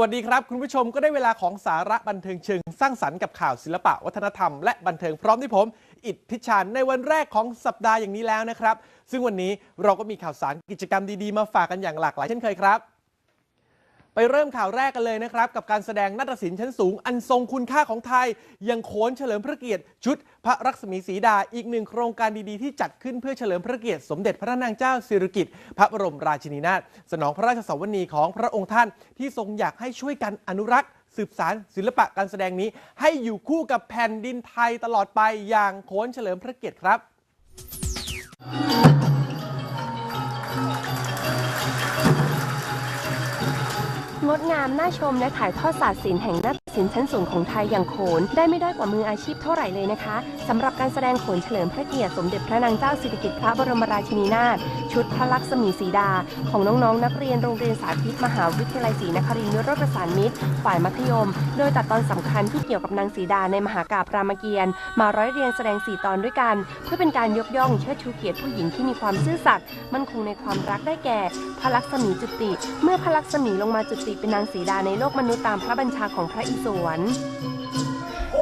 วัสดีครับ คุณผู้ชมก็ได้เวลาของสาระบันเทิงเชิง สร้างสรรค์กับข่าวศิลปะวัฒนธรรมและบันเทิงพร้อมที่ผม อิทธิชานในวันแรกของสัปดาห์อย่างนี้แล้วนะครับ ซึ่งวันนี้เราก็มีข่าวสารกิจกรรมดีๆ มาฝากกันอย่างหลากหลายเช่นเคยครับ ไปเริ่มข่าวแรกกันเลยนะครับ กับการแสดงนาฏศิลป์ชั้นสูง อันทรงคุณค่าของไทย ยังโขนเฉลิมพระเกียรติ ชุดพระรักษมีศรีดาอีกหนึ่งโครงการดีๆ ที่จัดขึ้นเพื่อเฉลิมพระเกียรติ สมเด็จพระนางเจ้าสิริกิติ์พระบรมราชินีนาถสนองพระราชสวนีของพระองค์ท่าน ที่ทรงอยากให้ช่วยกันอนุรักษ์สืบสารศิลปะการแสดงนี้ ให้อยู่คู่กับแผ่นดินไทยตลอดไปอย่างโขนเฉลิมพระเกียรติครับ งดงามน่าชมและถ่ายทอดศาสตร์ศิลป์แห่งนา ศิลป์ชั้นสูงของไทยอย่างโขน ได้ไม่ได้กว่ามืออาชีพเท่าไหร่เลยนะคะสำหรับการแสดงโขนเฉลิมพระเกียรติสมเด็จพระนางเจ้าสิริกิติ์พระบรมราชินีนาถชุดพระลักษมีสีดา ของน้องๆ นักเรียนโรงเรียนสาธิตมหาวิทยาลัยศรีนครินทร์วิโรจน์ประสานมิตร ฝ่ายมัธยม โดยตัดตอนสำคัญที่เกี่ยวกับนางสีดาในมหากาพรามเกียรติ์มาร้อยเรียงแสดงสี่ตอนด้วยกัน เพื่อเป็นการยกย่องเชิดชูเกียรติผู้หญิงที่มีความซื่อสัตย์มั่นคงในความรักได้แก่ พระลักษมีจุติ เมื่อพระลักษมีลงมาจุติเป็นนางสีดาในโลกมนุษย์ตามพระบัญชาของพระอิศวร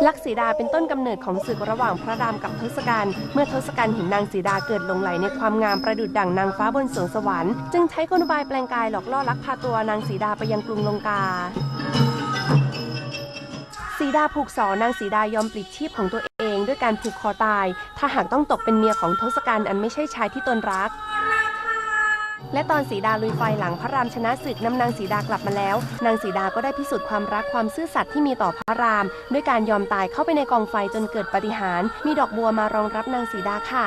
ลักสีดาเป็นต้นกำเนิดของศึกระหว่างพระรามกับทศกัณฐ์เมื่อทศกัณฐ์เห็นนางสีดาเกิดลงไหลในความงามประดุจดั่งนางฟ้าบนสวงสวรรค์จึงใช้กลอุบายแปลงกายหลอกล่อลักพาตัวนางสีดาไปยังกรุงลงกาสีดาผูกสอนางสีดายอมปลิดชีพของตัวเอง ด้วยการผูกคอตาย ถ้าหากต้องตกเป็นเมียของทศกัณฐ์อันไม่ใช่ชายที่ตนรัก และตอนสีดาลุยไฟหลังพระรามชนะศึกนำนางสีดากลับมาแล้ว นางสีดาก็ได้พิสูจน์ความรักความซื่อสัตย์ที่มีต่อพระราม ด้วยการยอมตายเข้าไปในกองไฟจนเกิดปาฏิหาร มีดอกบัวมารองรับนางสีดาค่ะ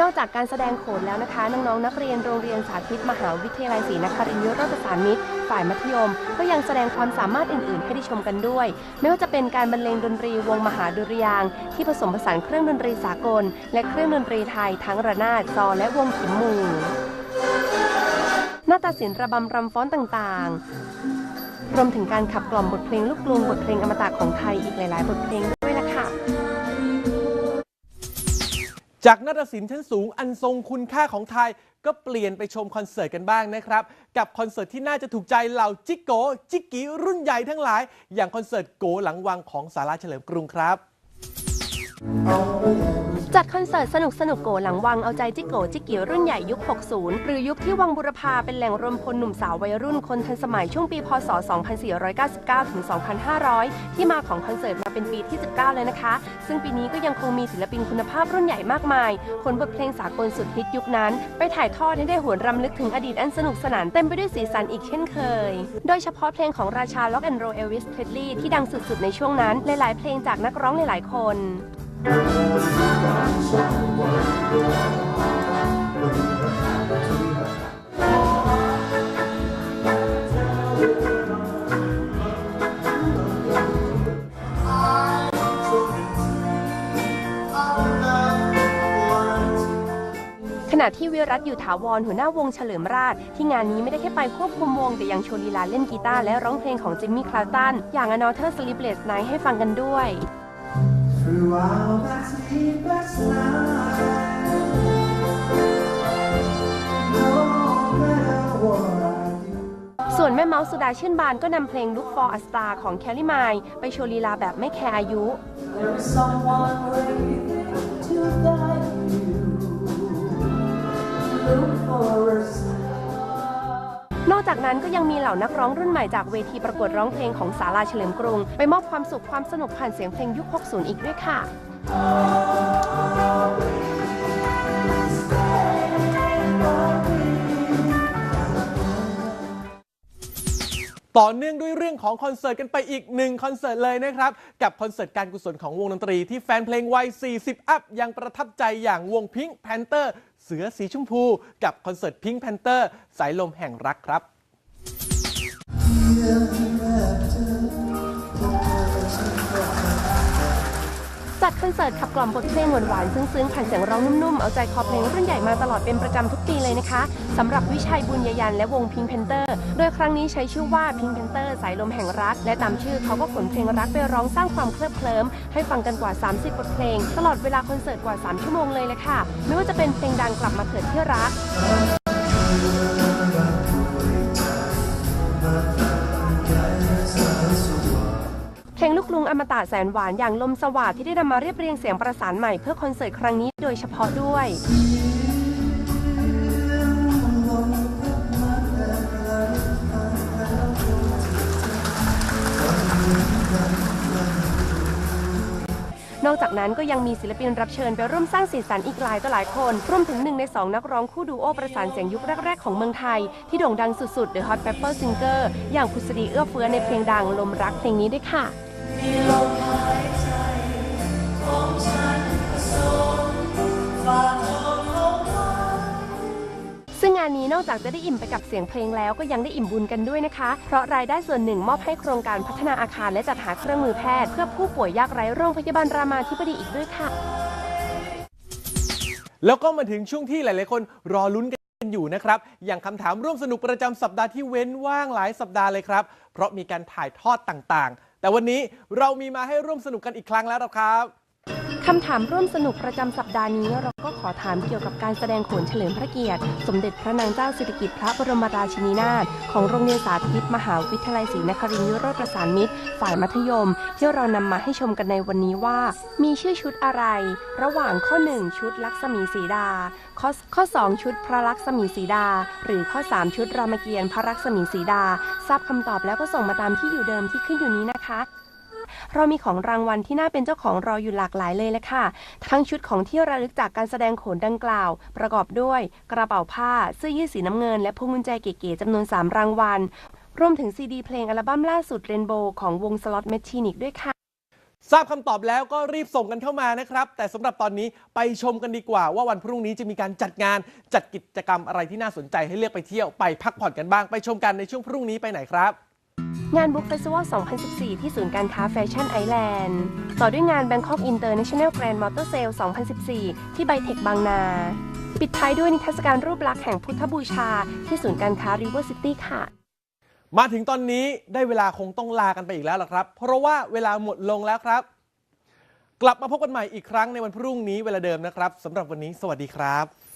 นอกจากการแสดงโขนแล้วนะคะ น้องๆ นักเรียนโรงเรียนสาธิตมหาวิทยาลัยศรีนครินทร์วิโรจน์ประสามิตรฝ่ายมัธยม ก็ยังแสดงความสามารถอื่น ๆ ให้ได้ชมกันด้วย ไม่ว่าจะเป็นการบรรเลงดนตรีวงมหาดุริยางที่ผสมผสานเครื่องดนตรีสากล และเครื่องดนตรีไทยทั้งระนาดซอและวงขิมมู่นาฏศิลประบำรำฟ้อนต่างๆ รวมถึงการขับกล่อมบทเพลงลูกกรุงบทเพลงอมตะของไทยอีกหลาย ๆ บทเพลงด้วยล่ะค่ะ จากนาฏศิลป์ชั้นสูงอันทรงคุณค่าของไทย ก็เปลี่ยนไปชมคอนเสิร์ตกันบ้างนะครับ กับคอนเสิร์ตที่น่าจะถูกใจเหล่าจิกโก จิกกีรุ่นใหญ่ทั้งหลาย อย่างคอนเสิร์ตโกหลังวังของสาราเฉลิมกรุงครับ จัดคอนเสิร์ตสนุกสนุกโกหลังวังเอาใจจิกโกจิกเกียวรุ่นใหญ่ยุค 60 หรือยุคที่วังบุรพาเป็นแหล่งรวมพลหนุ่มสาววัยรุ่นคนทันสมัยช่วงปีพศ 2499 ถึง 2500 ที่มาของคอนเสิร์ตมาเป็นปีที่ 19 เลยนะคะ ซึ่งปีนี้ก็ยังคงมีศิลปินคุณภาพรุ่นใหญ่มากมายขนบทเพลงสากลสุดฮิตยุคนั้น ไปถ่ายทอดให้ได้หวนรำลึกถึงอดีตอันสนุกสนานเต็มไปด้วยสีสันอีกเช่นเคย โดยเฉพาะเพลงของราชาล็อกแอนด์โรเอลวิสเพดลีที่ดังสุดๆในช่วงนั้นหลายๆเพลงจากนักร้องหลายๆคน ขณะที่วิรัตอยู่ถาวรหัวหน้าวงเฉลิมราช ที่งานนี้ไม่ได้แค่ไปควบคุมวง แต่ยังโชว์ลีลาเล่นกีตาร์และร้องเพลงของจิมมี่คลาวตัน อย่าง Another Sleepless Night ให้ฟังกันด้วย Throughout that sleepless night, no matter what ส่วนแม่เมาส์สุดาชื่นบานก็นำเพลง Look for a Star ของ Kelly m i ไปโชว์ลีลาแบบไม่แคร์อายุ There is someone waiting to guide you. Look for a star. นอกจากนั้นก็ยังมีเหล่านักร้องรุ่นใหม่จากเวทีประกวดร้องเพลงของศาลาเฉลิมกรุง ไปมอบความสุขความสนุกผ่านเสียงเพลงยุค 60 อีกด้วยค่ะ ต่อเนื่องด้วยเรื่องของคอนเสิร์ตกันไปอีกหนึ่งคอนเสิร์ตเลยนะครับ กับคอนเสิร์ตการกุศลของวงดนตรีที่แฟนเพลงวัย 40 อัพ ยังประทับใจอย่างวงพิงค์แพนเตอร์เสือสีชมพู กับคอนเสิร์ตพิงค์แพนเตอร์สายลมแห่งรักครับ จัดคอนเสิร์ตขับกล่อมบทเพลงหวานๆซึ้งๆผ่านเสียงร้องนุ่มๆ เอาใจคอเพลงรุ่นใหญ่มาตลอดเป็นประจำทุกปีเลยนะคะสำหรับวิชัยบุญยยันและวงพิงเพนเตอร์โดยครั้งนี้ใช้ชื่อว่าพิงเพนเตอร์สายลมแห่งรัก และตามชื่อเขาก็ขนเพลงรักไปร้องสร้างความเคลิบเคลิ้มให้ฟังกันกว่า 30 บทเพลง ตลอดเวลาคอนเสิร์ตกว่า 3 ชั่วโมงเลยเลยค่ะ ไม่ว่าจะเป็นเพลงดังกลับมาเถิดที่รัก อมตะแสนหวานอย่างลมสวัสดที่ได้นำมาเรียบเรียงเสียงประสานใหม่เพื่อคอนเสิร์ตครั้งนี้โดยเฉพาะด้วยนอกจากนั้นก็ยังมีศิลปินรับเชิญไปร่วมสร้างสีสันอีกหลายต่อหลายคน รวมถึงหนึ่งในสองนักร้องคู่ดูโอประสานเสียงยุคแรก ๆ ของเมืองไทย ที่โด่งดังสุดๆ The Hot Pepper Singer อย่างพุษดีเอื้อเฟื้อในเพลงดังลมรักเพลงนี้ด้วยค่ะ ซึ่งงานนี้นอกจากจะได้อิ่มไปกับเสียงเพลงแล้วก็ยังได้อิ่มบุญกันด้วยนะคะ เพราะรายได้ส่วนหนึ่งมอบให้โครงการพัฒนาอาคารและจัดหาเครื่องมือแพทย์ เพื่อผู้ป่วยยากไร้โรงพยาบาลรามาธิบดีอีกด้วยค่ะ แล้วก็มาถึงช่วงที่หลาย ๆ คนรอลุ้นกันอยู่นะครับ อย่างคำถามร่วมสนุกประจำสัปดาห์ที่เว้นว่างหลายสัปดาห์เลยครับ เพราะมีการถ่ายทอดต่าง ๆ แต่วันนี้เรามีมาให้ร่วมสนุกกันอีกครั้งแล้วครับ คำถามร่วมสนุกประจำสัปดาห์นี้ เราก็ขอถามเกี่ยวกับการแสดงโขนเฉลิมพระเกียรติ สมเด็จพระนางเจ้าสิริกิติ์พระบรมราชินีนาถของโรงเรียนสาธิต มหาวิทยาลัยศรีนครินทร์วิโรธประสานมิตร ฝ่ายมัธยม ที่เรานำมาให้ชมกันในวันนี้ว่า มีชื่อชุดอะไร ระหว่างข้อ 1 ชุดลักษมีสีดา ข้อข้อ 2 ชุดพระลักษมีสีดา หรือข้อ 3 ชุดรามเกียรติ์พระลักษมีสีดา ทราบคำตอบแล้วก็ส่งมาตามที่อยู่เดิมที่ขึ้นอยู่นี้นะคะ เรามีของรางวัลที่น่าเป็นเจ้าของรออยู่หลากหลายเลยละค่ะ ทั้งชุดของที่ระลึกจากการแสดงโขนดังกล่าว ประกอบด้วย กระเป๋าผ้าเสื้อยืดสีน้ำเงิน และพวงกุญแจเก๋ๆจำนวน 3 รางวัล รวมถึงซีดีเพลงอัลบั้มล่าสุดเรนโบว์ของวงสล็อตแมชชีนิกด้วยค่ะทราบคำตอบแล้วก็รีบส่งกันเข้ามานะครับ แต่สำหรับตอนนี้ไปชมกันดีกว่า ว่าวันพรุ่งนี้จะมีการจัดงานจัดกิจกรรมอะไรที่น่าสนใจให้เลือกไปเที่ยวไปพักผ่อนกันบ้างไปชมกันในช่วงพรุ่งนี้ไปไหนครับ งานบุ๊กเฟสติวัล 2014 ที่ศูนย์การค้าแฟชั่นไอแลนด์ ต่อด้วยงาน Bangkok International Grand Motor Sale 2014 ที่ไบเทคบางนา ปิดท้ายด้วยนิทรรศการรูปลักษณ์แห่งพุทธบูชา ที่ศูนย์การค้า River City ค่ะ มาถึงตอนนี้ได้เวลาคงต้องลากันไปอีกแล้วล่ะครับ เพราะว่าเวลาหมดลงแล้วครับ กลับมาพบกันใหม่อีกครั้งในวันพรุ่งนี้เวลาเดิมนะครับสำหรับวันนี้ สวัสดีครับ